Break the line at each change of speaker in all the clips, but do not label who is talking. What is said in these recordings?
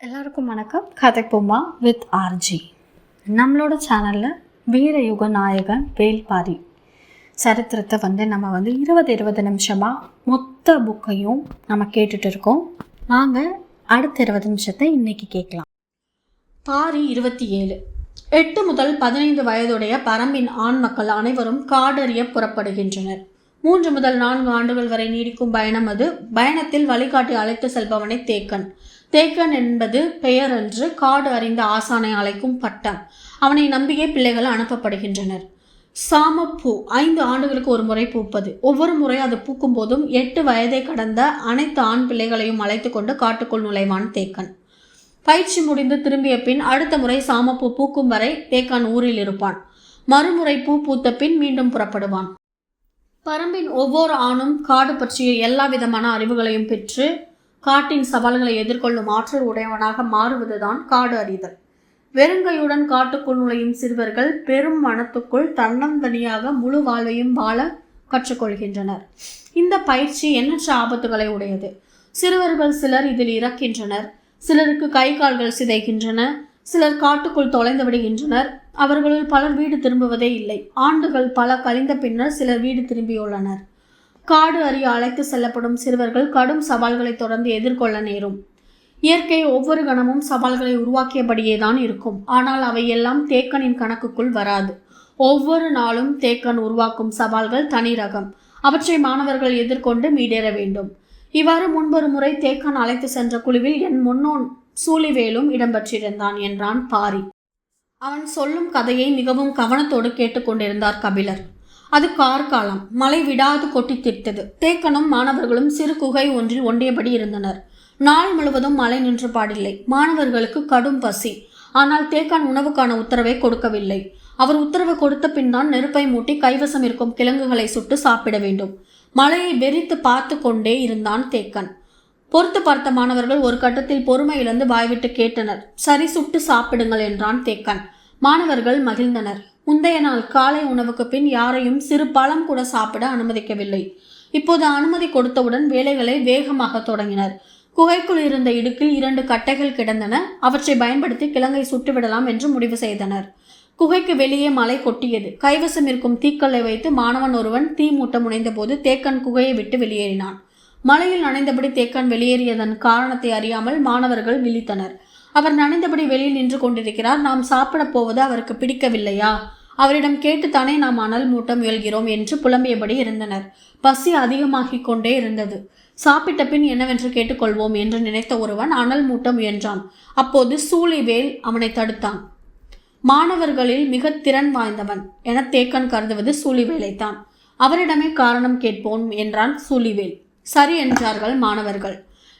எல்லாருக்கும் வணக்கம். கதை கதைப்போமா வித் ஆர்ஜி நம்மளோட சேனலில் வீரயுக நாயகன் வேல்பாரி சரித்திரத்தை வந்து நம்ம வந்து இருபது இருபது நிமிஷமாக மொத்த புக்கையும் நம்ம கேட்டுட்டு இருக்கோம். வாங்க அடுத்த இருபது நிமிஷத்தை இன்னைக்கு கேட்கலாம். பாரி இருபத்தி ஏழு. எட்டு முதல் பதினைந்து வயதுடைய பரம்பின் ஆண் மக்கள் அனைவரும் காடறிய புறப்படுகின்றனர். மூன்று முதல் நான்கு ஆண்டுகள் வரை நீடிக்கும் பயணம் அது. பயணத்தில் வழிகாட்டி அழைத்து செல்பவனை தேக்கன். தேக்கன் என்பது பெயர் என்று காடு அறிந்த ஆசானை அழைக்கும் பட்டம். அவனை நம்பியே பிள்ளைகள் அனுப்பப்படுகின்றனர். சாமப்பூ ஐந்து ஆண்டுகளுக்கு ஒரு முறை பூப்பது. ஒவ்வொரு முறை அது பூக்கும் போதும் எட்டு வயதை கடந்த அனைத்து ஆண் பிள்ளைகளையும் அழைத்து கொண்டு காட்டுக்குள் நுழைவான் தேக்கன். பயிற்சி முடிந்து திரும்பிய பின் அடுத்த முறை சாமப்பூ பூக்கும் வரை தேக்கான் ஊரில் இருப்பான். மறுமுறை பூ பூத்த பின் மீண்டும் புறப்படுவான். பரம்பின் ஒவ்வொரு ஆணும் காடு பற்றிய எல்லா விதமான அறிவுகளையும் பெற்று காட்டின் சவால்களை எதிர்கொள்ளும் ஆற்றல் உடையவனாக மாறுவதுதான் காடு அறிதல். வெறுங்கையுடன் காட்டுக்குள் நுழையும் சிறுவர்கள் பெரும் மனத்துக்குள் தன்னந்தனியாக முழு வாழ்வையும் வாழ கற்றுக்கொள்கின்றனர். இந்த பயிற்சி எண்ணற்ற ஆபத்துகளை உடையது. சிறுவர்கள் சிலர் இதில் இறக்கின்றனர். சிலருக்கு கை கால்கள் சிதைகின்றன. சிலர் காட்டுக்குள் தொலைந்து விடுகின்றனர். அவர்களுள் பலர் வீடு திரும்புவதே இல்லை. ஆண்டுகள் பல கழிந்த பின்னர் சிலர் வீடு திரும்பியுள்ளனர். காடு அறிய அழைத்து செல்லப்படும் சிறுவர்கள் கடும் சவால்களை தொடர்ந்து எதிர்கொள்ள நேரும். இயற்கை ஒவ்வொரு கணமும் சவால்களை உருவாக்கியபடியே தான் இருக்கும். ஆனால் அவையெல்லாம் தேக்கனின் கணக்குக்குள் வராது. ஒவ்வொரு நாளும் தேக்கன் உருவாக்கும் சவால்கள் தனி ரகம் அவற்றை மாணவர்கள் எதிர்கொண்டு மீடேற வேண்டும். இவ்வாறு முன்பொரு முறை தேக்கன் அழைத்து சென்ற குழுவில் என் முன்னோன் சூழிவேலும் இடம்பெற்றிருந்தான் என்றான் பாரி. அவன் சொல்லும் கதையை மிகவும் கவனத்தோடு கேட்டுக்கொண்டிருந்தார் கபிலர். அது கார்காலம். மழை விடாது கொட்டி தீர்த்தது தேக்கனும் மாணவர்களும் சிறு குகை ஒன்றில் ஒன்றியபடி இருந்தனர். நாள் முழுவதும் மழை நின்று பாடில்லை. மாணவர்களுக்கு கடும் பசி. ஆனால் தேக்கான் உணவுக்கான உத்தரவை கொடுக்கவில்லை. அவர் உத்தரவு கொடுத்த பின் தான் நெருப்பை மூட்டி கைவசம் இருக்கும் கிழங்குகளை சுட்டு சாப்பிட வேண்டும். மழையை வெறித்து பார்த்து கொண்டே இருந்தான் தேக்கன். பொறுத்து பார்த்த மாணவர்கள் ஒரு கட்டத்தில் பொறுமை இழந்து வாய்விட்டு கேட்டனர். சரி சுட்டு சாப்பிடுங்கள் என்றான் தேக்கன். மாணவர்கள் மகிழ்ந்தனர். முந்தைய நாள் காலை உணவுக்கு பின் யாரையும் சிறு பழம் கூட சாப்பிட அனுமதிக்கவில்லை. இப்போது அனுமதி கொடுத்தவுடன் வேலைகளை வேகமாக தொடங்கினர். குகைக்குள் இருந்த இடுக்கில் இரண்டு கட்டைகள் கிடந்தன. அவற்றை பயன்படுத்தி கிழங்கை சுட்டுவிடலாம் என்று முடிவு செய்தனர். குகைக்கு வெளியே மலை கொட்டியது. கைவசம் இருக்கும் தீக்கல்லை வைத்து மாணவன் ஒருவன் தீ மூட்ட முனைந்தபோது தேக்கன் குகையை விட்டு வெளியேறினான். மலையில் நனைந்தபடி தேக்கன் வெளியேறியதன் காரணத்தை அறியாமல் மாணவர்கள் விழித்தனர். அவர் நனைந்தபடி வெளியில் நின்று கொண்டிருக்கிறார். நாம் சாப்பிடப் போவது அவருக்கு பிடிக்கவில்லையா? அவரிடம் கேட்டுத்தானே நாம் அனல் மூட்ட முயல்கிறோம் என்று புலம்பியபடி இருந்தனர். பசி அதிகமாகிக் கொண்டே இருந்தது. சாப்பிட்ட பின் என்னவென்று கேட்டுக்கொள்வோம் என்று நினைத்த ஒருவன் அனல் மூட்ட முயன்றான் அப்போது சூழிவேல் அவனை தடுத்தான். மாணவர்களில் மிக திறன் வாய்ந்தவன் என தேக்கன் கருதுவது சூழிவேலைத்தான் அவரிடமே காரணம் கேட்போம் என்றான் சூழிவேல் சரி என்றார்கள் மாணவர்கள்.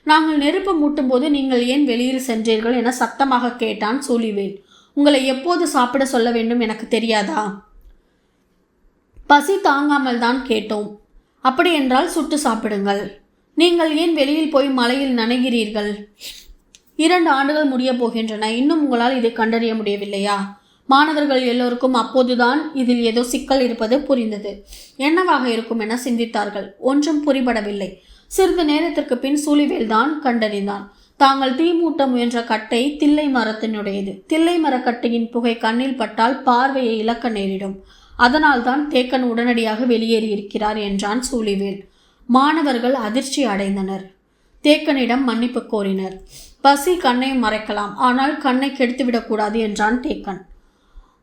நாங்கள் நெருப்பு மூட்டும்போது நீங்கள் ஏன் வெளியில் சென்றீர்கள் என சத்தமாக கேட்டான் சூழிவேல் உங்களை எப்போது சாப்பிட சொல்ல வேண்டும் எனக்கு தெரியாதா? பசி தாங்காமல் தான் கேட்டோம். அப்படி என்றால் சுட்டு சாப்பிடுங்கள். நீங்கள் ஏன் வெளியில் போய் மலையில் நனைகிறீர்கள்? இரண்டு ஆண்டுகள் முடியப் போகின்றன. இன்னும் உங்களால் இதை கண்டறிய முடியவில்லையா? மாணவர்கள் எல்லோருக்கும் அப்போதுதான் இதில் ஏதோ சிக்கல் இருப்பது புரிந்தது. என்னவாக இருக்கும் என சிந்தித்தார்கள். ஒன்றும் புரிபடவில்லை. சிறிது நேரத்திற்கு பின் சூழிவேல் தான் கண்டறிந்தான். தாங்கள் தீ மூட்ட முயன்ற கட்டை தில்லை மரத்தினுடையது. தில்லை மரக்கட்டையின் புகை கண்ணில் பட்டால் பார்வையை இழக்க நேரிடும். அதனால்தான் தேக்கன் உடனடியாக வெளியேறியிருக்கிறார் என்றான் சூழிவேல். மாணவர்கள் அதிர்ச்சி அடைந்தனர். தேக்கனிடம் மன்னிப்பு கோரினர். பசி கண்ணை மறைக்கலாம். ஆனால் கண்ணை கெடுத்துவிடக்கூடாது என்றான் தேக்கன்.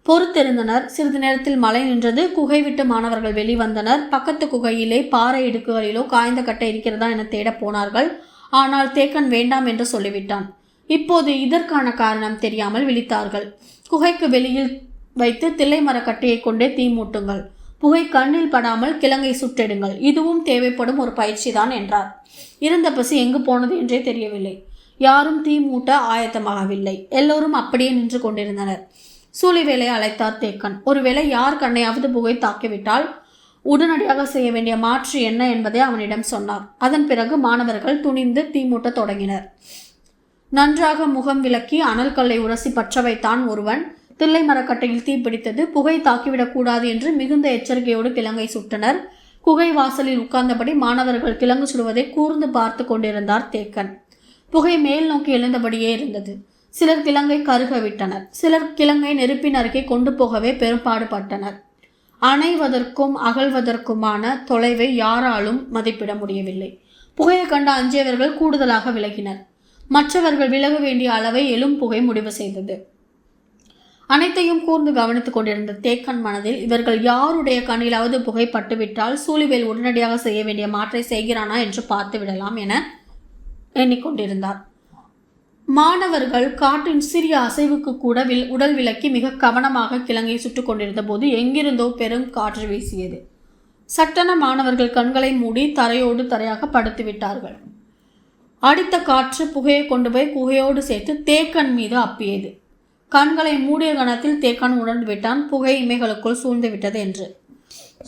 பொறுத்திருந்தனர். சிறிது நேரத்தில் மழை நின்றது. குகை விட்டு மாணவர்கள் வெளிவந்தனர். பக்கத்து குகையிலே பாறை இடுக்குகளிலோ காய்ந்த கட்டை இருக்கிறதா என தேடப் போனார்கள். ஆனால் தேக்கன் வேண்டாம் என்று சொல்லிவிட்டான். இப்போது இதற்கான காரணம் தெரியாமல் விழித்தார்கள். குகைக்கு வெளியில் வைத்து தில்லை மரக்கட்டையை கொண்டே தீ மூட்டுங்கள். புகை கண்ணில் படாமல் கிழங்கை சுட்டெடுங்கள். இதுவும் தேவைப்படும் ஒரு பயிற்சி தான் என்றார். இருந்த பசி எங்கு போனது என்றே தெரியவில்லை. யாரும் தீ மூட்ட ஆயத்தமாகவில்லை. எல்லோரும் அப்படியே நின்று கொண்டிருந்தனர். சூழிவேலை அழைத்தார் தேக்கன். ஒருவேளை யார் கண்ணையாவது புகை தாக்கிவிட்டால் உடனடியாக செய்ய வேண்டிய மாற்று என்ன என்பதை அவனிடம் சொன்னார் அதன் பிறகு மாணவர்கள் துணிந்து தீமூட்ட தொடங்கினர். நன்றாக முகம் விளக்கி அனல் கல்லை உரசி பற்ற வைத்தான் ஒருவன். தில்லை மரக்கட்டையில் தீப்பிடித்தது புகை தாக்கிவிடக்கூடாது என்று மிகுந்த எச்சரிக்கையோடு கிழங்கை சுட்டனர். குகை வாசலில் உட்கார்ந்தபடி மாணவர்கள் கிழங்கு சுடுவதை கூர்ந்து பார்த்து கொண்டிருந்தார் தேக்கன். புகை மேல் நோக்கி எழுந்தபடியே இருந்தது. சிலர் கிழங்கை கருக விட்டனர் சிலர் கிழங்கை நெருப்பின் அருகே கொண்டு போகவே பெரும்பாடுபட்டனர். அணைவதற்கும் அகழ்வதற்குமான தொலைவை யாராலும் மதிப்பிட முடியவில்லை. புகையை கண்ட அஞ்சியவர்கள் கூடுதலாக விலகினர். மற்றவர்கள் விலக வேண்டிய அளவை எலும் புகை முடிவு செய்தது. அனைத்தையும் கூர்ந்து கவனித்துக் கொண்டிருந்த தேக்கன் மனதில் இவர்கள் யாருடைய கண்ணிலாவது புகை பட்டுவிட்டால் சூழிவேல் உடனடியாக செய்ய வேண்டிய மாற்றை செய்கிறானா என்று பார்த்து விடலாம் என எண்ணிக்கொண்டிருந்தார். மாணவர்கள் காற்றின் சிறிய அசைவுக்கு கூட வில் உடல் விலக்கி மிக கவனமாக கிழங்கை சுட்டுக் கொண்டிருந்த போது எங்கிருந்தோ பெரும் காற்று வீசியது. சட்டன மாணவர்கள் கண்களை மூடி தரையோடு தரையாக படுத்து விட்டார்கள். அடித்த காற்று புகையை கொண்டு போய் குகையோடு சேர்த்து தேக்கன் மீது அப்பியது. கண்களை மூடிய கணத்தில் தேக்கன் உணர்ந்து விட்டான் புகை இமைகளுக்குள் சூழ்ந்து விட்டது என்று.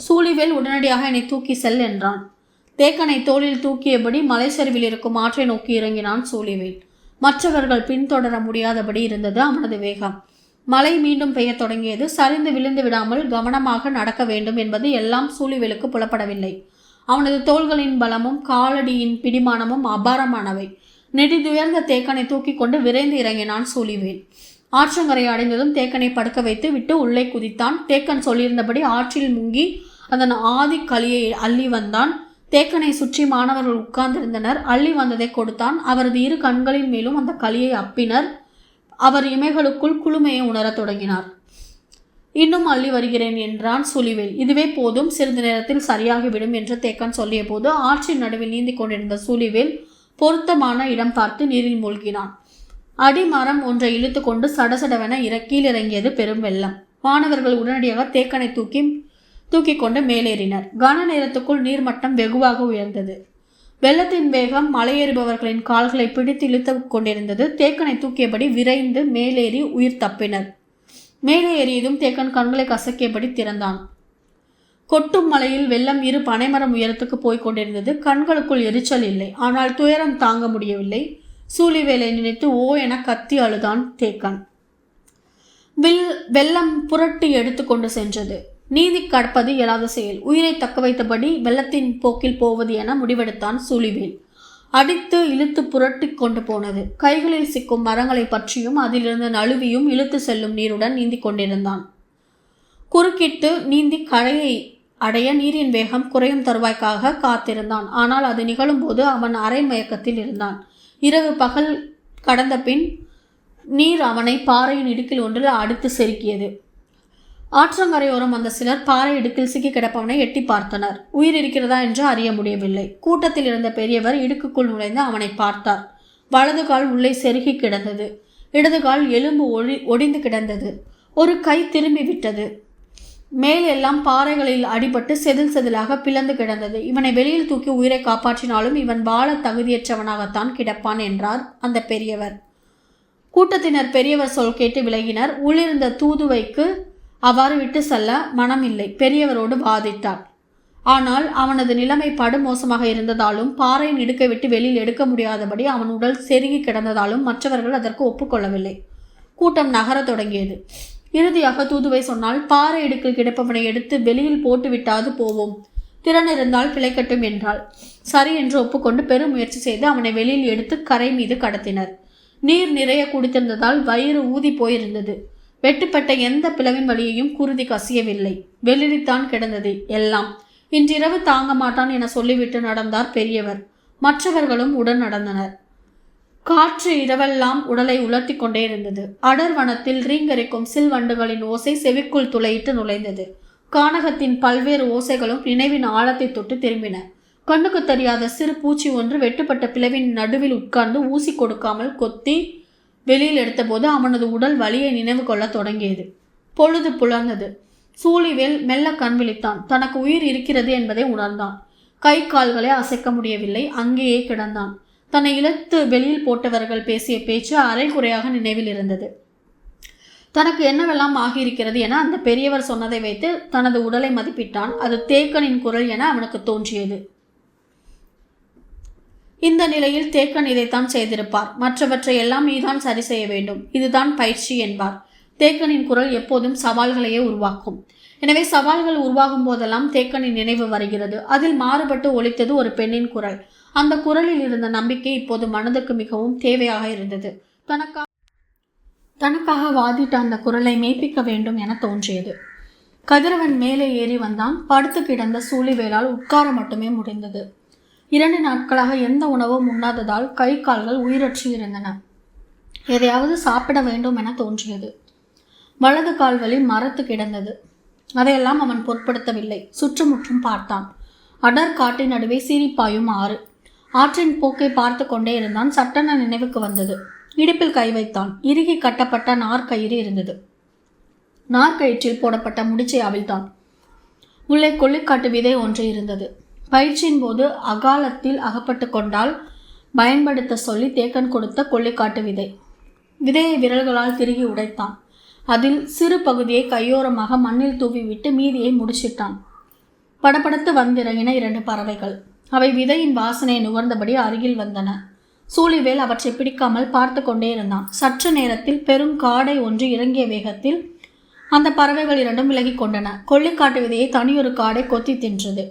சூழிவேல் உடனடியாக என்னை தூக்கி செல் என்றான். தேக்கனை தோளில் தூக்கியபடி மலைச்சரிவில் இருக்கும் ஆற்றை நோக்கி இறங்கினான் சூழிவேல். மற்றவர்கள் பின்தொடர முடியாதபடி இருந்தது அவனது வேகம். மழை மீண்டும் பெய்யத் தொடங்கியது. சரிந்து விழுந்து விடாமல் கவனமாக நடக்க வேண்டும் என்பது எல்லாம் சூழிவேலுக்கு புலப்படவில்லை. அவனது தோள்களின் பலமும் காலடியின் பிடிமானமும் அபாரமானவை. நெடிதுயர்ந்த தேக்கனை தூக்கி கொண்டு விரைந்து இறங்கினான் சூழிவேல். ஆற்றங்கரை அடைந்ததும் தேக்கனை படுக்க வைத்து விட்டு உள்ளே குதித்தான். தேக்கன் சொல்லியிருந்தபடி ஆற்றில் முங்கி அதன் ஆதி களியை அள்ளி வந்தான். தேக்கனை சுற்றி மாணவர்கள் உட்கார்ந்திருந்தனர். அள்ளி வந்ததை கொடுத்தான். அவரது இரு கண்களின் மேலும் அந்த களியை அப்பினர். அவர் இமைகளுக்குள் குளுமையை உணரத் தொடங்கினார். இன்னும் அள்ளி வருகிறேன் என்றான் சுழிவேல். இதுவே போதும். சிறிது நேரத்தில் சரியாகிவிடும் என்று தேக்கன் சொல்லிய போது ஆற்றின் நடுவில் நீந்தி கொண்டிருந்த சூழிவேல் பொருத்தமான இடம் பார்த்து நீரில் மூழ்கினான். அடிமரம் ஒன்றை இழுத்து கொண்டு சடசடவென இறக்கியில் இறங்கியது பெரும் வெள்ளம். மாணவர்கள் உடனடியாக தேக்கனை தூக்கி தூக்கி கொண்டு மேலேறினர். கன நேரத்துக்குள் நீர்மட்டம் வெகுவாக உயர்ந்தது. வெள்ளத்தின் வேகம் மலையேறுபவர்களின் கால்களை பிடித்து இழுத்து கொண்டிருந்தது. தேக்கனை தூக்கியபடி விரைந்து மேலேறி உயிர் தப்பினர். மேலே ஏறியதும் தேக்கன் கண்களை கசக்கியபடி திறந்தான். கொட்டும் மலையில் வெள்ளம் இரு பனைமரம் உயரத்துக்கு போய்க் கொண்டிருந்தது. கண்களுக்குள் எரிச்சல் இல்லை. ஆனால் துயரம் தாங்க முடியவில்லை. சூழிவேலை நினைத்து ஓ என கத்தி அழுதான் தேக்கன். வில் வெள்ளம் புரட்டி எடுத்துக்கொண்டு சென்றது. நீதி கடப்பது இயலாத செயல். உயிரை தக்க வைத்தபடி வெள்ளத்தின் போக்கில் போவது என முடிவெடுத்தான் சூழிவேல் அடித்து இழுத்து புரட்டி கொண்டு போனது. கைகளில் சிக்கும் மரங்களை பற்றியும் அதிலிருந்து நழுவியும் இழுத்து செல்லும் நீருடன் நீந்தி கொண்டிருந்தான். குறுக்கிட்டு நீந்தி கரையை அடைய நீரின் வேகம் குறையும் தருவாய்க்காக காத்திருந்தான். ஆனால் அது நிகழும்போது அவன் அரை மயக்கத்தில் இருந்தான். இரவு பகல் கடந்த பின் நீர் அவனை பாறையின் இடுக்கில் ஒன்றில் அடித்து செருக்கியது. ஆற்றங்கரையோரம் வந்த சிலர் பாறை இடுக்கில் சிக்கி கிடப்பவனை எட்டி பார்த்தனர். உயிர் இருக்கிறதா என்று அறிய முடியவில்லை. கூட்டத்தில் இருந்த பெரியவர் இடுக்குக்குள் நுழைந்து அவனை பார்த்தார். வலது கால் உள்ளே செருகி கிடந்தது. இடது கால் எலும்பு ஒளி ஒடிந்து கிடந்தது. ஒரு கை திரும்பி விட்டது. மேலெல்லாம் பாறைகளில் அடிபட்டு செதில் செதிலாக பிளந்து கிடந்தது. இவனை வெளியில் தூக்கி உயிரை காப்பாற்றினாலும் இவன் வாழ தகுதியற்றவனாகத்தான் கிடப்பான் என்றார் அந்த பெரியவர். கூட்டத்தினர் பெரியவர் சொல் கேட்டு விலகினர். உள்ளிருந்த தூதுவைக்கு அவ்வாறு விட்டு செல்ல மனமில்லை. பெரியவரோடு வாதித்தார் ஆனால் அவனது நிலைமை படுமோசமாக இருந்ததாலும் பாறை இடுக்கை விட்டு வெளியில் எடுக்க முடியாதபடி அவன் உடல் செருகி கிடந்ததாலும் மற்றவர்கள் அதற்கு ஒப்புக்கொள்ளவில்லை. கூட்டம் நகரத் தொடங்கியது. இறுதியாக தூதுவை சொன்னால் பாறை இடுக்கில் கிடப்பவனை எடுத்து வெளியில் போட்டு விட்டாது போவோம். திறன் இருந்தால் பிழைக்கட்டும் என்றாள். சரி என்று ஒப்புக்கொண்டு பெரும் முயற்சி செய்து அவனை வெளியில் எடுத்து கரை மீது கடத்தினர். நீர் நிறைய குடித்திருந்ததால் வயிறு ஊதி போயிருந்தது. வெட்டுப்பட்ட எந்த பிளவின் வழியையும் குருதி கசியவில்லை. வெளிரித்தான் கிடந்தது எல்லாம். இன்றிரவு தாங்க மாட்டான் என சொல்லிவிட்டு நடந்தார் பெரியவர். மற்றவர்களும் உடன் நடந்தனர். காற்று இரவெல்லாம் உடலை உலர்த்தி கொண்டே இருந்தது. அடர் வனத்தில் ரீங்கரிக்கும் சில்வண்டுகளின் ஓசை செவிக்குள் துளையிட்டு நுழைந்தது. கானகத்தின் பல்வேறு ஓசைகளும் நினைவின் ஆழத்தை தொட்டு திரும்பின. கண்ணுக்கு தெரியாத சிறு பூச்சி ஒன்று வெட்டுப்பட்ட பிளவின் நடுவில் உட்கார்ந்து ஊசி கொடுக்காமல் கொத்தி வெளியில் எடுத்தபோது அவனது உடல் வலியை நினைவு கொள்ளத் தொடங்கியது. பொழுது புலர்ந்தது. சூழிவேல் மெல்ல கண் விழித்தான். தனக்கு உயிர் இருக்கிறது என்பதை உணர்ந்தான். கை கால்களை அசைக்க முடியவில்லை. அங்கேயே கிடந்தான். தன்னை இழுத்து வெளியில் போட்டவர்கள் பேசிய பேச்சு அரைகுறையாக நினைவில் இருந்தது. தனக்கு என்னவெல்லாம் ஆகியிருக்கிறது என அந்த பெரியவர் சொன்னதை வைத்து தனது உடலை மதிப்பிட்டான். அது தேக்கனின் குரல் என அவனுக்கு தோன்றியது. இந்த நிலையில் தேக்கன் இதைத்தான் செய்திருப்பார். மற்றவற்றை எல்லாம் நீதான் சரி செய்ய வேண்டும். இதுதான் பயிற்சி என்பார். தேக்கனின் குரல் எப்போதும் சவால்களையே உருவாக்கும். எனவே சவால்கள் உருவாகும் போதெல்லாம் தேக்கனின் நினைவு வருகிறது. அதில் மாறுபட்டு ஒழித்தது ஒரு பெண்ணின் குரல். அந்த குரலில் இருந்த நம்பிக்கை இப்போது மனதுக்கு மிகவும் தேவையாக இருந்தது. தனக்காக தனக்காக வாதிட்ட அந்த குரலை மெய்ப்பிக்க வேண்டும் என தோன்றியது. கதிரவன் மேலே ஏறி வந்தான். படுத்து கிடந்த சூழிவேலால் உட்கார மட்டுமே முடிந்தது. இரண்டு நாட்களாக எந்த உணவும் உண்ணாததால் கை கால்கள் உயிரற்றி இருந்தன. எதையாவது சாப்பிட வேண்டும் என தோன்றியது. வலது கால் வலி மரத்து கிடந்தது. அதையெல்லாம் அவன் பொருட்படுத்தவில்லை. சுற்றுமுற்றும் பார்த்தான். அடர் காட்டின் நடுவே சீரிப்பாயும் ஆறு. ஆற்றின் போக்கை பார்த்து கொண்டே இருந்தான். சட்டென நினைவுக்கு வந்தது. இடுப்பில் கை வைத்தான். இறுகி கட்டப்பட்ட நார்கயிறு இருந்தது. நார்கயிற்றில் போடப்பட்ட முடிச்சை அவிழ்த்தான். உள்ளே கொள்ளிக்காட்டு விதை ஒன்று இருந்தது. பயிற்சியின் போது அகாலத்தில் அகப்பட்டு கொண்டால் பயன்படுத்த சொல்லி தேக்கன் கொடுத்த கொள்ளிக்காட்டு விதை. விதையை விரல்களால் திருகி உடைத்தான். அதில் சிறு பகுதியை கையோரமாக மண்ணில் தூவிவிட்டு மீதியை முடிச்சிட்டான். படபடத்து வந்திறங்கின இரண்டு பறவைகள். அவை விதையின் வாசனையை நுகர்ந்தபடி அருகில் வந்தன. சூழிவேல் அவற்றை பிடிக்காமல் பார்த்து கொண்டே இருந்தான். சற்று நேரத்தில் பெரும் காடை ஒன்று இறங்கிய வேகத்தில் அந்த பறவைகள் இரண்டும் விலகி கொண்டன. கொள்ளிக்காட்டு விதையை தனியொரு காடை கொத்தி தின்றது.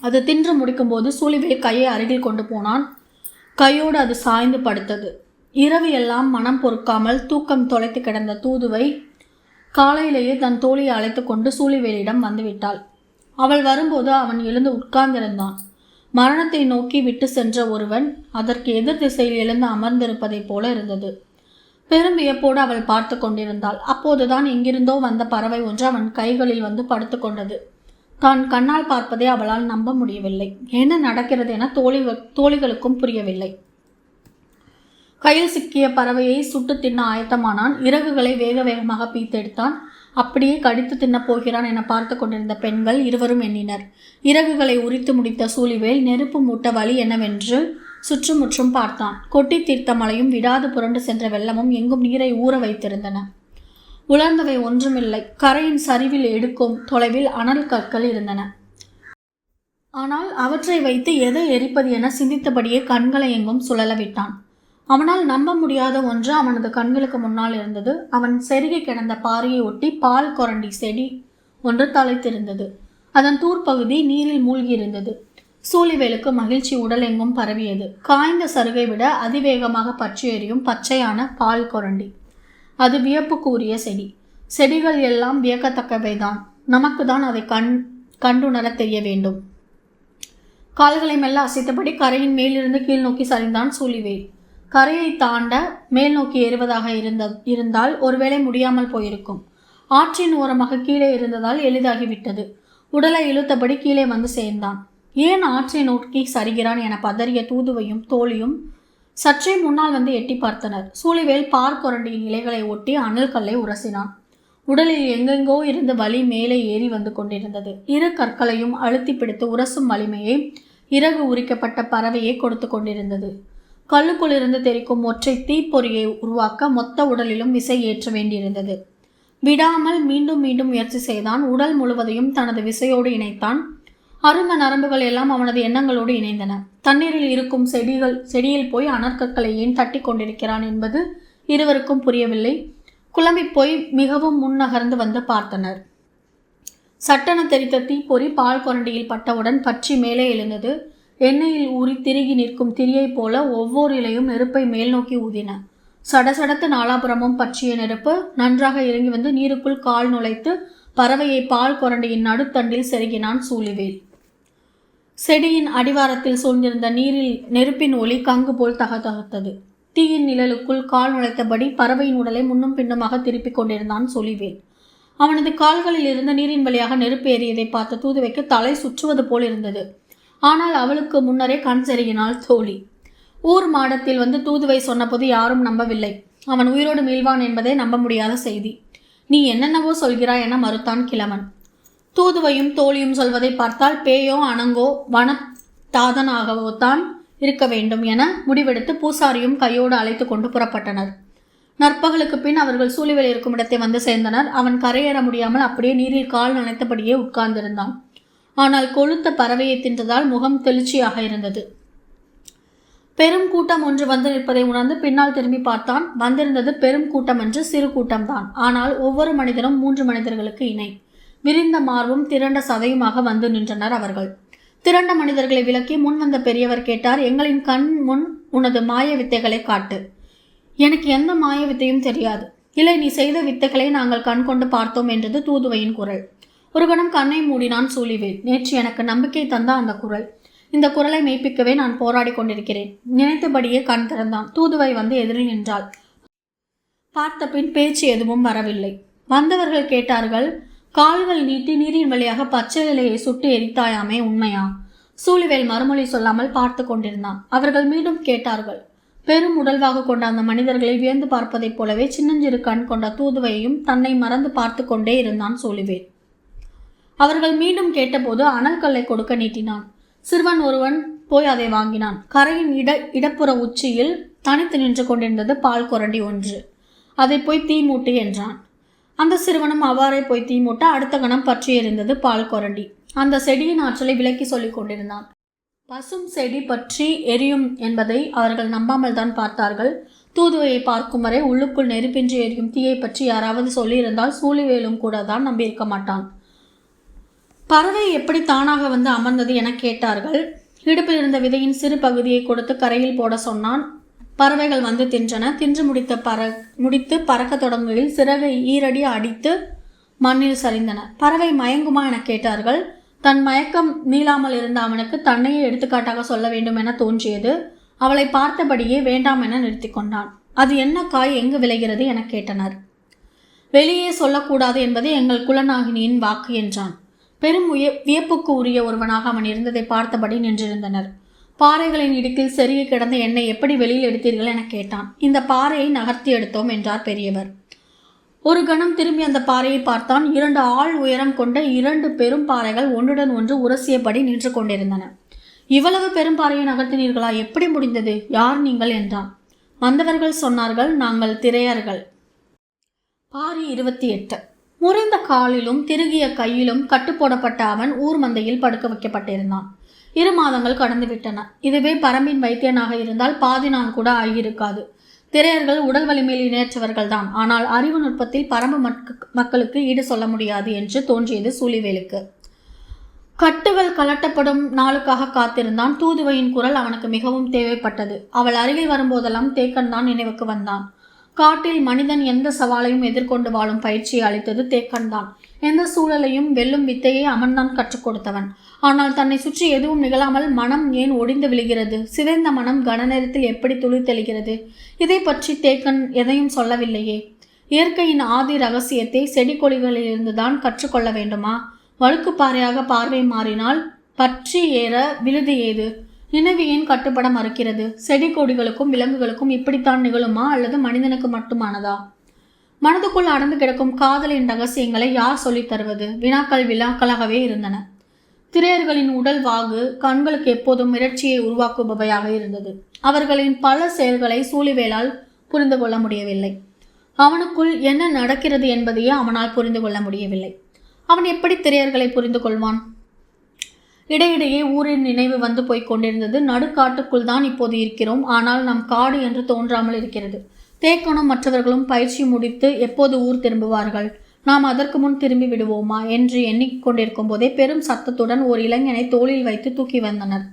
அது தின்று முடிக்கும்போது சூழிவேல் கையை அருகில் கொண்டு போனான். கையோடு அது சாய்ந்து படுத்தது. இரவு எல்லாம் மனம் பொறுக்காமல் தூக்கம் தொலைத்து கிடந்த தூதுவை காலையிலேயே தன் தோழியை அழைத்து கொண்டு சூழிவேலிடம் வந்துவிட்டாள். அவள் வரும்போது அவன் எழுந்து உட்கார்ந்திருந்தான். மரணத்தை நோக்கி விட்டு சென்ற ஒருவன் அதற்கு எதிர் திசையில் எழுந்து அமர்ந்திருப்பதைப் போல இருந்தது. பெரும் வியப்போடு அவள் பார்த்து கொண்டிருந்தாள். அப்போதுதான் எங்கிருந்தோ வந்த பறவை ஒன்று அவன் கைகளில் வந்து படுத்து கொண்டது. தான் கண்ணால் பார்ப்பதை அவளால் நம்ப முடியவில்லை. என்ன நடக்கிறது என தோழிகள் தோழிகளுக்கும் புரியவில்லை. கையில் சிக்கிய பறவையை சுட்டு தின்ன ஆயத்தமானான். இறகுகளை வேக வேகமாக பீத்தெடுத்தான் அப்படியே கடித்து தின்னப் போகிறான் என பார்த்து கொண்டிருந்த பெண்கள் இருவரும் எண்ணினர். இறகுகளை உரித்து முடித்த சூழிவேல் நெருப்பு மூட்ட வழி என்னவென்று சுற்றுமுற்றும் பார்த்தான். கொட்டி தீர்த்த மலையும் விடாது புரண்டு சென்ற வெள்ளமும் எங்கும் நீரை ஊற வைத்திருந்தன. உலர்ந்தவை ஒன்றுமில்லை. கரையின் சரிவில் எடுக்கும் தொலைவில் அனல் கற்கள் இருந்தன. ஆனால் அவற்றை வைத்து எதை எரிப்பது என சிந்தித்தபடியே கண்களை எங்கும் சுழல விட்டான். அவனால் நம்ப முடியாத ஒன்று அவனது கண்களுக்கு முன்னால் இருந்தது. அவன் செருகி கிடந்த பாறையை ஒட்டி பால் கொரண்டி செடி ஒன்று தலைத்திருந்தது அதன் தூர்ப்பகுதி நீரில் மூழ்கியிருந்தது. சூழிவேலுக்கு மகிழ்ச்சி உடல் எங்கும் பரவியது. காய்ந்த சருகை விட அதிவேகமாக பற்றி எறியும் பச்சையான பால் கொரண்டி. அது வியப்புக்குரிய செடி. செடிகள் எல்லாம் வியக்கத்தக்கவை தான் நமக்கு தான் அதை கண் கண்டுணர தெரிய வேண்டும். கால்களை மெல்ல அசைத்தபடி கரையின் மேலிருந்து கீழ் நோக்கி சரிந்தான் சூழிவேல் கரையை தாண்ட மேல் நோக்கி ஏறுவதாக இருந்த இருந்தால் ஒருவேளை முடியாமல் போயிருக்கும். ஆற்றின் ஓரமாக கீழே இருந்ததால் எளிதாகிவிட்டது. உடலை இழுத்தபடி கீழே வந்து சேர்ந்தான். ஏன் ஆற்றை நோக்கி சரிகிறான் என பதறிய தூதுவையும் தோழியும் சற்றே முன்னால் வந்து எட்டி பார்த்தனர். சூழிவேல் பார்க்கொரண்டியின் இலைகளை ஒட்டி அனல் கல்லை உரசினான். உடலில் எங்கெங்கோ இருந்து வலி மேலே ஏறி வந்து கொண்டிருந்தது. இரு கற்களையும் அழுத்தி பிடித்து உரசும் வலிமையை இறகு உரிக்கப்பட்ட பறவையை கொடுத்து கொண்டிருந்தது. கல்லுக்குள் இருந்து தெரிக்கும் ஒற்றை தீப்பொறியை உருவாக்க மொத்த உடலிலும் விசை ஏற்ற வேண்டியிருந்தது. விடாமல் மீண்டும் மீண்டும் முயற்சி செய்தான். உடல் முழுவதையும் தனது விசையோடு இணைத்தான். அரும நரம்புகள் எல்லாம் அவனது எண்ணங்களோடு இணைந்தன. தண்ணீரில் இருக்கும் செடிகள் செடியில் போய் அனற்கற்களை ஏன் தட்டி கொண்டிருக்கிறான் என்பது இருவருக்கும் புரியவில்லை. குழம்பி போய் மிகவும் முன்னகர்ந்து வந்து பார்த்தனர். சட்டன தெரித்த தீப்பொறி பால் கொரண்டியில் பட்டவுடன் பற்றி மேலே எழுந்தது. எண்ணெயில் ஊறி திருகி நிற்கும் திரியைப் போல ஒவ்வொரு இலையும் நெருப்பை மேல் நோக்கி ஊதின. சடசடத்து நாலாபுரமும் பற்றிய நெருப்பு நன்றாக இறங்கி வந்து நீருக்குள் கால் நுழைத்து பறவையை பால் கொரண்டியின் நடுத்தண்டில் செருகினான் சூழிவேல் செடியின் அடிவாரத்தில் சூழ்ந்திருந்த நீரில் நெருப்பின் ஒளி கங்கு போல் தகத்தகத்தது தீயின் நிழலுக்குள் கால் நுழைத்தபடி பறவையின் உடலை முன்னும் பின்னுமாக திருப்பிக் கொண்டிருந்தான் சொலிவேல் அவனது கால்களில் இருந்த நீரின் வழியாக நெருப்பு ஏறியதை பார்த்த தூதுவைக்கு தலை சுற்றுவது போல் இருந்தது. ஆனால் அவளுக்கு முன்னரே கண் செருகினாள் தோழி. ஊர் மாடத்தில் வந்து தூதுவை சொன்னபோது யாரும் நம்பவில்லை. அவன் உயிரோடு மீள்வான் என்பதை நம்ப முடியாத செய்தி. நீ என்னென்னவோ சொல்கிறாய் என மறுத்தான் கிழவன். தூதுவையும் தோழியும் சொல்வதை பார்த்தால் பேயோ அணங்கோ வனத்தாதனாகவோ தான் இருக்க வேண்டும் என முடிவெடுத்து பூசாரியும் கையோடு அழைத்து கொண்டு புறப்பட்டனர். நற்பகலுக்கு பின் அவர்கள் சூழிவேல் இருக்கும் இடத்தை வந்து சேர்ந்தனர். அவன் கரையேற முடியாமல் அப்படியே நீரில் கால் நனைத்தபடியே உட்கார்ந்திருந்தான். ஆனால் கொழுத்த பறவையை தின்றதால் முகம் தெளிச்சியாக இருந்தது. பெரும் கூட்டம் ஒன்று வந்து நிற்பதை உணர்ந்து பின்னால் திரும்பி பார்த்தான். வந்திருந்தது பெரும் கூட்டம் என்று சிறு கூட்டம்தான். ஆனால் ஒவ்வொரு மனிதனும் மூன்று மனிதர்களுக்கு இணை. விரிந்த மார்பும் திரண்ட சதையுமாக வந்து நின்றனர் அவர்கள். திரண்ட மனிதர்களை விளக்கி முன் வந்த பெரியவர் கேட்டார் எங்களின் கண் முன் உனது மாய வித்தைகளை காட்டு. எனக்கு எந்த மாய வித்தையும் தெரியாது. இல்லை நீ செய்த வித்தைகளை நாங்கள் கண் கொண்டு பார்த்தோம் என்றது தூதுவையின் குரல். ஒரு கணம் கண்ணை மூடினான் சூழிவேல் நேற்று எனக்கு நம்பிக்கை தந்த அந்த குரல். இந்த குரலை மெய்ப்பிக்கவே நான் போராடி கொண்டிருக்கிறேன். நினைத்தபடியே கண் திறந்தான். தூதுவை வந்து எதிரில் நின்றாள். பார்த்த பின் பேச்சு எதுவும் வரவில்லை. வந்தவர்கள் கேட்டார்கள் கால்கள் நீட்டி நீரின் வழியாக பச்சை இலையை சுட்டு எரித்தாயாமே உண்மையா? சூழிவேல் மறுமொழி சொல்லாமல் பார்த்து கொண்டிருந்தான். அவர்கள் மீண்டும் கேட்டார்கள். பெரும் உடல்வாக கொண்ட அந்த மனிதர்களை வியந்து பார்ப்பதைப் போலவே சின்னஞ்சிறு கண் கொண்ட தூதுவையும் தன்னை மறந்து பார்த்து கொண்டே இருந்தான் சூழிவேல். அவர்கள் மீண்டும் கேட்டபோது அனல் கல்லை கொடுக்க நீட்டினான். சிறுவன் ஒருவன் போய் அதை வாங்கினான். கரையின் இட இடப்புற உச்சியில் தனித்து நின்று கொண்டிருந்தது பால் குரண்டி ஒன்று. அதை போய் தீ மூட்டு என்றான். அந்த சிறுவனும் அவ்வாறே போய் தீ மூட்ட அடுத்த கணம் பற்றி எறிந்தது பால் கொரண்டி. அந்த செடியின் ஆற்றலை விலக்கி சொல்லிக் கொண்டிருந்தான். பசும் செடி பற்றி எரியும் என்பதை அவர்கள் நம்பாமல் தான் பார்த்தார்கள். தூதுவையை பார்க்கும் வரை உள்ளுக்குள் நெருப்பின்றி எரியும் தீயை பற்றி யாராவது சொல்லியிருந்தால் சூழிவேலும் கூட தான் நம்பியிருக்க மாட்டான். பறவை எப்படி தானாக வந்து அமர்ந்தது என கேட்டார்கள். இடுப்பில் இருந்த விதையின் சிறு பகுதியை கொடுத்து கரையில் போட சொன்னான். பறவைகள் வந்து தின்றன. தின்று முடித்த பற முடித்து பறக்க தொடங்குகையில் சிறகை ஈரடி அடித்து மண்ணில் சரிந்தன. பறவை மயங்குமா என கேட்டார்கள். தன் மயக்கம் நீளாமல் இருந்த அவனுக்கு தன்னையே எடுத்துக்காட்டாக சொல்ல வேண்டும் என தோன்றியது. அவளை பார்த்தபடியே வேண்டாம் என நிறுத்தி கொண்டான். அது என்ன காய் எங்கு விளைகிறது என கேட்டனர். வெளியே சொல்லக்கூடாது என்பது எங்கள் குலநாகினியின் வாக்கு என்றான். பெரும் உய வியப்புக்கு உரிய ஒருவனாக அவன் இருந்ததை பார்த்தபடி நின்றிருந்தனர். பாறைகளின் இடுக்கில் செருகி கிடந்த என்னை எப்படி வெளியில் எடுத்தீர்கள் என கேட்டான். இந்த பாறையை நகர்த்தி எடுத்தோம் என்றார் பெரியவர். ஒரு கணம் திரும்பி அந்த பாறையை பார்த்தான். இரண்டு ஆள் உயரம் கொண்ட இரண்டு பெரும் பாறைகள் ஒன்றுடன் ஒன்று உரசியபடி நின்று கொண்டிருந்தன. இவ்வளவு பெரும் பாறையை நகர்த்தினீர்களா? எப்படி முடிந்தது? யார் நீங்கள்? என்றான். வந்தவர்கள் சொன்னார்கள் நாங்கள் திரையர்கள். பாரி இருபத்தி எட்டு. முறிந்த காலிலும் திருகிய கையிலும் கட்டுப்போடப்பட்ட அவன் ஊர் மந்தையில் படுக்க வைக்கப்பட்டிருந்தான். இரு மாதங்கள் கடந்துவிட்டன இதுவே பரம்பின் வைத்தியனாக இருந்தால் பாதி நாள் கூட ஆகியிருக்காது. திரையர்கள் உடல் வலிமையில் இணையற்றவர்கள் தான் ஆனால் அறிவு நுட்பத்தில் பரம்பு மக்களுக்கு ஈடு சொல்ல முடியாது என்று தோன்றியது சூழிவேலுக்கு கட்டுகள் கலட்டப்படும் நாளுக்காக காத்திருந்தான். தூதுவையின் குரல் அவனுக்கு மிகவும் தேவைப்பட்டது. அவள் அருகில் வரும்போதெல்லாம் தேக்கன் தான் நினைவுக்கு வந்தான். காட்டில் மனிதன் எந்த சவாலையும் எதிர்கொண்டு வாழும் பயிற்சியை அளித்தது தேக்கன் தான். எந்த சூழலையும் வெல்லும் வித்தையை அவன்தான் கற்றுக் கொடுத்தவன். ஆனால் தன்னை சுற்றி எதுவும் நிகழாமல் மனம் ஏன் ஒடிந்து விழுகிறது? சிதைந்த மனம் கனநேரத்தில் எப்படி துளித்தெழுகிறது இதை பற்றி தேக்கன் எதையும் சொல்லவில்லையே. இயற்கையின் ஆதி ரகசியத்தை செடி கொடிகளிலிருந்து தான் கற்றுக்கொள்ள வேண்டுமா? வழுக்குப்பாறையாக பார்வை மாறினால் பற்றி ஏற விழுது ஏது? நினைவு ஏன் கட்டுப்பட மறுக்கிறது. செடி கொடிகளுக்கும் விலங்குகளுக்கும் இப்படித்தான் நிகழுமா அல்லது மனிதனுக்கு மட்டுமானதா? மனதுக்குள் அடந்து கிடக்கும் காதலின் ரகசியங்களை யார் சொல்லித் தருவது? வினாக்கள் விழாக்களாகவே இருந்தன. திரையர்களின் உடல் வாகு கண்களுக்கு எப்போதும் மிரட்சியை உருவாக்குபவையாக இருந்தது. அவர்களின் பல செயல்களை சூழிவேலால் புரிந்து கொள்ள முடியவில்லை. அவனுக்குள் என்ன நடக்கிறது என்பதையே அவனால் புரிந்து கொள்ள முடியவில்லை. அவன் எப்படி திரையர்களை புரிந்து கொள்வான்? இடையிடையே ஊரின் நினைவு வந்து போய்க் கொண்டிருந்தது. நடுக்காட்டுக்குள் தான் இப்போது இருக்கிறோம். ஆனால் நம் காடு என்று தோன்றாமல் இருக்கிறது. தேக்கனும் மற்றவர்களும் பயிற்சி முடித்து எப்போது ஊர் திரும்புவார்கள்? நாம் அதற்கு முன் திரும்பி விடுவோமா என்று எண்ணிக்கொண்டிருக்கும் போதே பெரும் சத்தத்துடன் ஒரு இளைஞனை தோளில் வைத்து தூக்கி வந்தனர்.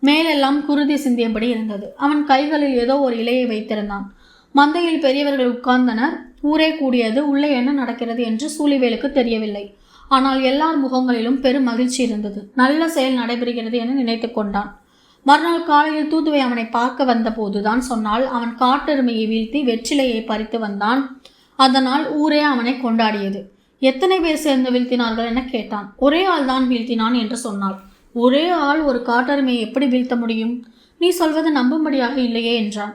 மேலெல்லாம் குருதி சிந்தியபடி இருந்தது. அவன் கைகளில் ஏதோ ஒரு இலையை வைத்திருந்தான். மந்தையில் பெரியவர்கள் உட்கார்ந்தனர். ஊரே கூடியது உள்ளே என்ன நடக்கிறது என்று சூழிவேலுக்கு தெரியவில்லை. ஆனால் எல்லார் முகங்களிலும் பெரும் மகிழ்ச்சி இருந்தது. நல்ல செயல் நடைபெறுகிறது என நினைத்து கொண்டான். மறுநாள் காலையில் தூதுவை அவனை பார்க்க வந்தபோதுதான் சொன்னால் அவன் காட்டெருமையை வீழ்த்தி வெற்றிலையை பறித்து வந்தான். அதனால் ஊரே அவனை கொண்டாடியது. எத்தனை பேர் சேர்ந்து வீழ்த்தினார்கள் என கேட்டான். ஒரே ஆள் தான் வீழ்த்தினான் என்று சொன்னாள். ஒரே ஆள் ஒரு காட்டெருமையை எப்படி வீழ்த்த முடியும்? நீ சொல்வது நம்பும்படியாக இல்லையே என்றான்.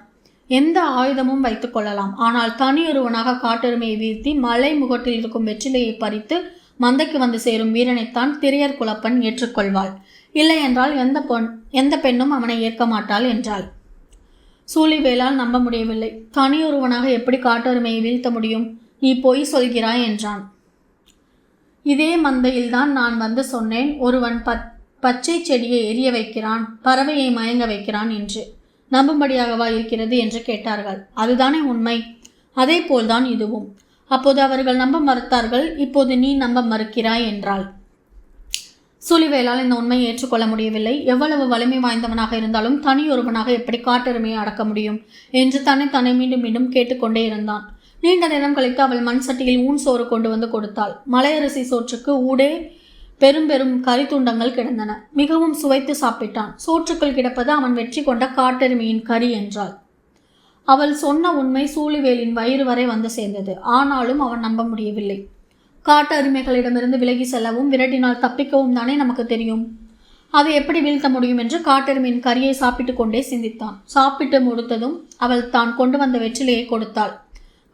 எந்த ஆயுதமும் வைத்துக் கொள்ளலாம். ஆனால் தனியொருவனாக காட்டெருமையை வீழ்த்தி மலை முகட்டில் இருக்கும் வெற்றிலையை பறித்து மந்தைக்கு வந்து சேரும் வீரனைத்தான் திரையர் குலப்பன் ஏற்றுக்கொள்வாள். இல்லை என்றால் எந்த பொன் எந்த பெண்ணும் அவனை ஏற்க மாட்டாள் என்றாள். சூழிவேலால் நம்ப முடியவில்லை. தனியொருவனாக எப்படி காட்டொருமையை வீழ்த்த முடியும்? நீ பொய் சொல்கிறாய் என்றான். இதே மந்தையில்தான் நான் வந்து சொன்னேன் ஒருவன் பத் பச்சை செடியை எரிய வைக்கிறான் பறவையை மயங்க வைக்கிறான் என்று. நம்பும்படியாகவா இருக்கிறது என்று கேட்டார்கள். அதுதானே உண்மை. அதே போல்தான் இதுவும். அப்போது அவர்கள் நம்ப மறுத்தார்கள் இப்போது நீ நம்ப மறுக்கிறாய் என்றாள். சுழிவேலால் இந்த உண்மையை ஏற்றுக்கொள்ள முடியவில்லை. எவ்வளவு வலிமை வாய்ந்தவனாக இருந்தாலும் தனியொருவனாக எப்படி காட்டெருமையை அடக்க முடியும் என்று தன்னை தன்னை மீண்டும் மீண்டும் கேட்டுக்கொண்டே இருந்தான். நீண்ட நேரம் கழித்து அவள் மண் சட்டியில் ஊன் சோறு கொண்டு வந்து கொடுத்தாள். மலையரிசி சோற்றுக்கு ஊடே பெரும் பெரும் கரித்துண்டங்கள் கிடந்தன. மிகவும் சுவைத்து சாப்பிட்டான். சோற்றுக்குள் கிடப்பது அவன் வெற்றி கொண்ட காட்டெருமையின் கறி என்றாள். அவள் சொன்ன உண்மை சூழிவேலின் வயிறு வரை வந்து சேர்ந்தது. ஆனாலும் அவன் நம்ப முடியவில்லை. காட்டு அருமைகளிடமிருந்து விலகி செல்லவும் விரட்டினால் தப்பிக்கவும் தானே நமக்கு தெரியும். அதை எப்படி வீழ்த்த முடியும் என்று காட்டெருமையின் கரியை சாப்பிட்டு கொண்டே சிந்தித்தான். சாப்பிட்டு முடித்ததும் அவள் தான் கொண்டு வந்த வெற்றிலையை கொடுத்தாள்.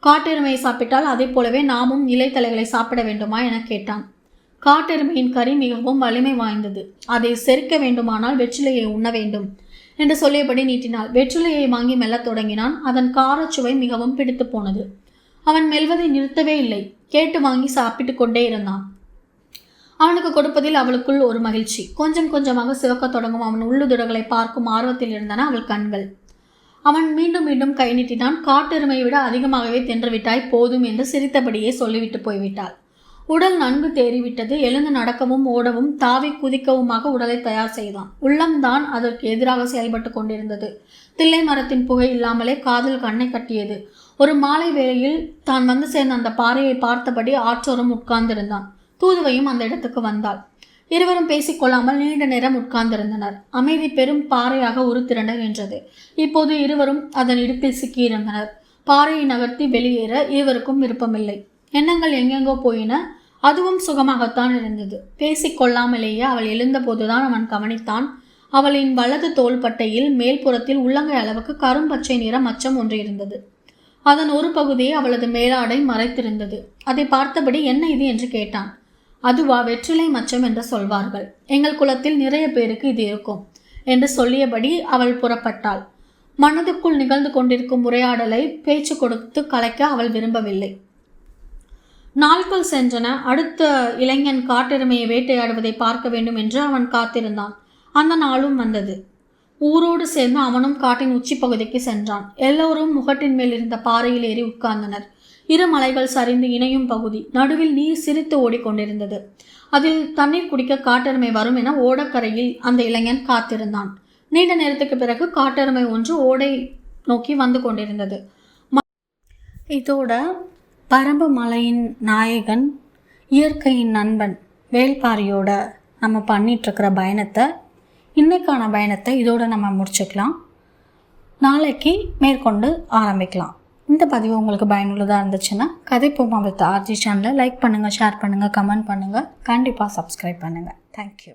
காட்டெருமையை சாப்பிட்டால் அதைப் போலவே நாமும் இலைத்தலைகளை சாப்பிட வேண்டுமா என கேட்டான். காட்டெருமையின் கறி மிகவும் வலிமை வாய்ந்தது. அதை செரிக்க வேண்டுமானால் வெற்றிலையை உண்ண வேண்டும் என்று சொல்லியபடி நீட்டினாள். வெற்றிலையை வாங்கி மெல்லத் தொடங்கினான். அதன் காரச்சுவை மிகவும் பிடித்து போனது. அவன் மெல்வதை நிறுத்தவே இல்லை. கேட்டு வாங்கி சாப்பிட்டு கொண்டே இருந்தான். அவனுக்கு கொடுப்பதில் அவளுக்குள் ஒரு மகிழ்ச்சி. கொஞ்சம் கொஞ்சமாக சிவக்க தொடங்கும் அவன் உள்ளுதுடங்களை பார்க்கும் ஆர்வத்தில் இருந்தன அவள் கண்கள். அவன் மீண்டும் மீண்டும் கை நீட்டினான். காட்டெருமையை விட அதிகமாகவே தின்றுவிட்டாய் போதும் என்று சிரித்தபடியே சொல்லிவிட்டு போய்விட்டாள். உடல் நன்கு தேறிவிட்டது. எழுந்து நடக்கவும் ஓடவும் தாவி குதிக்கவுமாக உடலை தயார் செய்தான். உள்ளம்தான் அதற்கு எதிராக செயல்பட்டு கொண்டிருந்தது. தில்லை மரத்தின் புகை இல்லாமலே காதில் கண்ணை கட்டியது. ஒரு மாலை வேளையில் தான் வந்து சேர்ந்த அந்த பாறையை பார்த்தபடி ஆற்றோரம் உட்கார்ந்திருந்தான். தூதுவையும் அந்த இடத்துக்கு வந்தாள். இருவரும் பேசிக்கொள்ளாமல் நீண்ட நேரம் உட்கார்ந்திருந்தனர். அமைதி பெரும் பாறையாக உருத்திரண்ட நின்றது. இப்போது இருவரும் அதன் இடுப்பில் சிக்கியிருந்தனர். பாறையை நகர்த்தி வெளியேற இருவருக்கும் விருப்பமில்லை. எண்ணங்கள் எங்கெங்கோ போயின. அதுவும் சுகமாகத்தான் இருந்தது. பேசிக்கொள்ளாமலேயே அவள் எழுந்தபோதுதான் அவன் கவனித்தான். அவளின் வலது தோள்பட்டையில் மேல்புறத்தில் உள்ளங்கை அளவுக்கு கரும்பச்சை நிற மச்சம் ஒன்று இருந்தது அதன் ஒரு பகுதியை அவளது மேலாடை மறைத்திருந்தது. அதை பார்த்தபடி என்ன இது? என்று கேட்டான். அதுவா வெற்றிலை மச்சம் என்று சொல்வார்கள். எங்கள் குலத்தில் நிறைய பேருக்கு இது இருக்கும் என்று சொல்லியபடி அவள் புறப்பட்டாள். மனதுக்குள் நிகழ்ந்து கொண்டிருக்கும் உரையாடலை பேச்சு கொடுத்து கலைக்க அவள் விரும்பவில்லை. நாட்கள் சென்றன. அடுத்த இளைஞன் காட்டெருமையை வேட்டையாடுவதை பார்க்க வேண்டும் என்று அவன் காத்திருந்தான். அந்த நாளும் வந்தது. ஊரோடு சேர்ந்து அவனும் காட்டின் உச்சி பகுதிக்கு சென்றான். எல்லோரும் முகட்டின் மேல் இருந்த பாறையில் ஏறி உட்கார்ந்தனர். இரு மலைகள் சரிந்து இணையும் பகுதி நடுவில் நீர் சிரித்து ஓடிக்கொண்டிருந்தது. அதில் தண்ணீர் குடிக்க காட்டெருமை வரும் என ஓடக்கரையில் அந்த இளைஞன் காத்திருந்தான். நீண்ட நேரத்துக்கு பிறகு காட்டெருமை ஒன்று ஓடை நோக்கி வந்து கொண்டிருந்தது. இதோட பரம்பு மலையின் நாயகன் இயற்கையின் நண்பன் வேல்பாரியோட நம்ம பண்ணிகிட்ருக்கிற பயணத்தை இன்றைக்கான பயணத்தை இதோடு நம்ம முடிச்சுக்கலாம். நாளைக்கு மேற்கொண்டு ஆரம்பிக்கலாம். இந்த பதிவு உங்களுக்கு பயனுள்ளதாக இருந்துச்சுன்னா கதை போமா வித் ஆர்ஜி சேனலை லைக் பண்ணுங்கள் ஷேர் பண்ணுங்கள் கமெண்ட் பண்ணுங்கள் கண்டிப்பாக சப்ஸ்கிரைப் பண்ணுங்கள் தேங்க்யூ